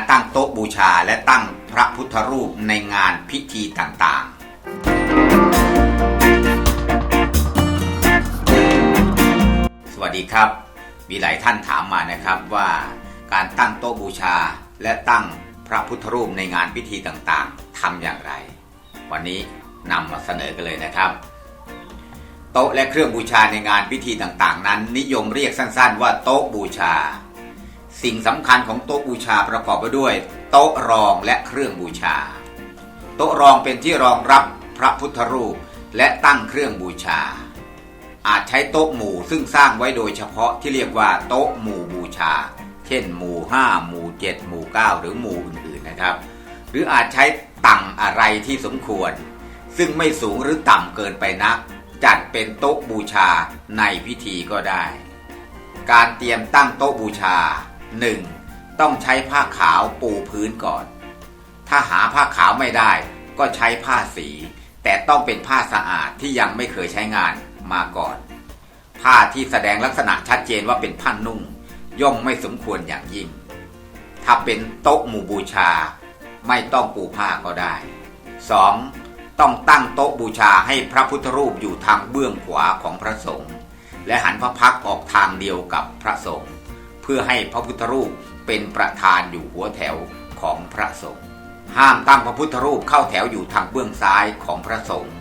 การตั้งโต๊ะบูชาและตั้งพระพุทธรูปในงานพิธีต่างๆ สวัสดีครับ มีหลายท่านถามมานะครับว่าการตั้งโต๊ะบูชาและตั้งพระพุทธรูปในงานพิธีต่างๆทำอย่างไร วันนี้นำมาเสนอกันเลยนะครับโต๊ะและเครื่องบูชาในงานพิธีต่างๆ นั้น นิยมเรียกสั้นๆ ว่าโต๊ะบูชา สิ่งสำคัญของโต๊ะบูชาประกอบไปด้วย โต๊ะรองและเครื่องบูชา โต๊ะรองเป็นที่รองรับพระพุทธรูปและตั้งเครื่องบูชา อาจใช้โต๊ะหมู่ซึ่งสร้างไว้โดยเฉพาะที่เรียกว่าโต๊ะหมู่บูชา เช่น หมู่ 5 หมู่ 7 หมู่ 9 หรือหมู่อื่นๆนะครับ หรืออาจใช้ตั่งอะไรที่สมควร ซึ่งไม่สูงหรือต่ำเกินไปนัก จัดเป็นโต๊ะบูชาในพิธีก็ได้ การเตรียมตั้งโต๊ะบูชา 1. ต้องใช้ผ้าขาวปูพื้นก่อน ถ้าหาผ้าขาวไม่ได้ ก็ใช้ผ้าสี แต่ต้องเป็นผ้าสะอาดที่ยังไม่เคยใช้งานมาก่อน ผ้าที่แสดงลักษณะชัดเจนว่าเป็นผ้านุ่ง ย่อมไม่สมควรอย่างยิ่ง ถ้าเป็นโต๊ะหมู่บูชา ไม่ต้องปูผ้าก็ได้ 2. ต้องตั้งโต๊ะบูชาให้พระพุทธรูปอยู่ทางเบื้องขวาของพระสงฆ์และหันพระพักออกทางเดียวกับพระสงฆ์ พื่อให้พระพุทธรูปเป็นประธานอยู่หัวแถวของพระสงฆ์ห้ามตั้งพระพุทธรูปเข้าแถวอยู่ทางเบื้องซ้ายของพระสงฆ์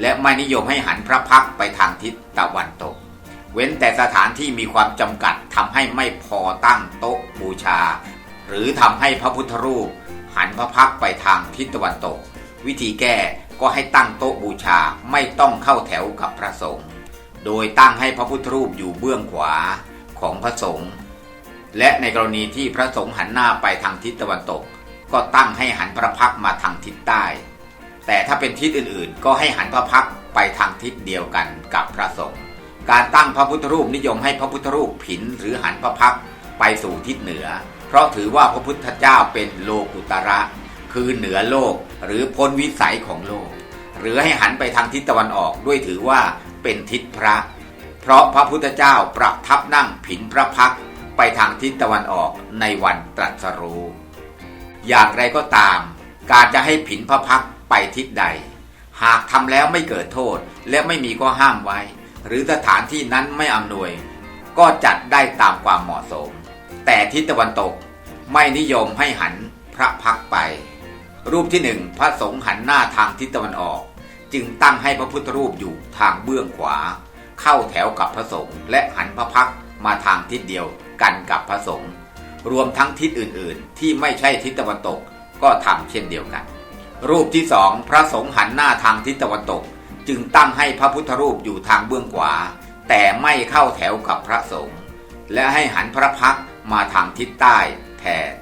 และไม่นิยมให้หันพระพักไปทางทิศตะวันตก เว้นแต่สถานที่มีความจำกัดทำให้ไม่พอตั้งโต๊ะบูชา หรือทำให้พระพุทธรูป หันพระพักไปทางทิศตะวันตก วิธีแก้ก็ให้ตั้งโต๊ะบูชาไม่ต้องเข้าแถวกับพระสงฆ์โดยตั้งให้พระพุทธรูปอยู่เบื้องขวาของพระสงฆ์ และในกรณีที่พระสงฆ์หันหน้าไปทางทิศตะวันตก ก็ตั้งให้หันพระพักมาทางทิศใต้ แต่ถ้าเป็นทิศอื่นๆ ก็ให้หันพระพักไปทางทิศเดียวกันกับพระสงฆ์การตั้งพระพุทธรูปนิยมให้พระพุทธรูปผินหรือหันพระพักไปสู่ทิศเหนือ เพราะถือว่าพระพุทธเจ้าเป็นโลกุตระ คือเหนือโลกหรือพ้นวิสัยของโลก หรือให้หันไปทางทิศตะวันออกด้วยถือว่าเป็นทิศพระ เพราะพระพุทธเจ้าประทับนั่งผินพระพักร ไปทางทิศตะวันออกในวันตรัสรู้ อย่างไรก็ตาม การจะให้ผินพระพักไปทิศใด หากทำแล้วไม่เกิดโทษและไม่มีข้อห้ามไว้ หรือสถานที่นั้นไม่อำนวย ก็จัดได้ตามความเหมาะสม แต่ทิศตะวันตกไม่นิยมให้หันพระพักไป รูปที่หนึ่งพระสงฆ์หันหน้าทางทิศตะวันออก จึงตั้งให้พระพุทธรูปอยู่ทางเบื้องขวา เข้าแถวกับพระสงฆ์และหันพระพักมาทางทิศเดียว กันกับพระสงฆ์รวมทั้งทิศอื่นๆ ที่ไม่ใช่ทิศตะวันตกก็ทำเช่นเดียวกัน รูปที่สองพระสงฆ์หันหน้าทางทิศตะวันตก จึงตั้งให้พระพุทธรูปอยู่ทางเบื้องขวา แต่ไม่เข้าแถวกับพระสงฆ์และให้หันพระพักมาทางทิศใต้แทน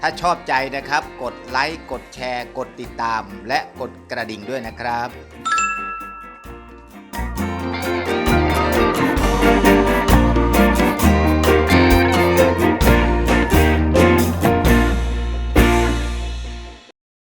ถ้าชอบใจนะครับ กดไลค์ กดแชร์ กดติดตาม และกดกระดิ่งด้วยนะครับ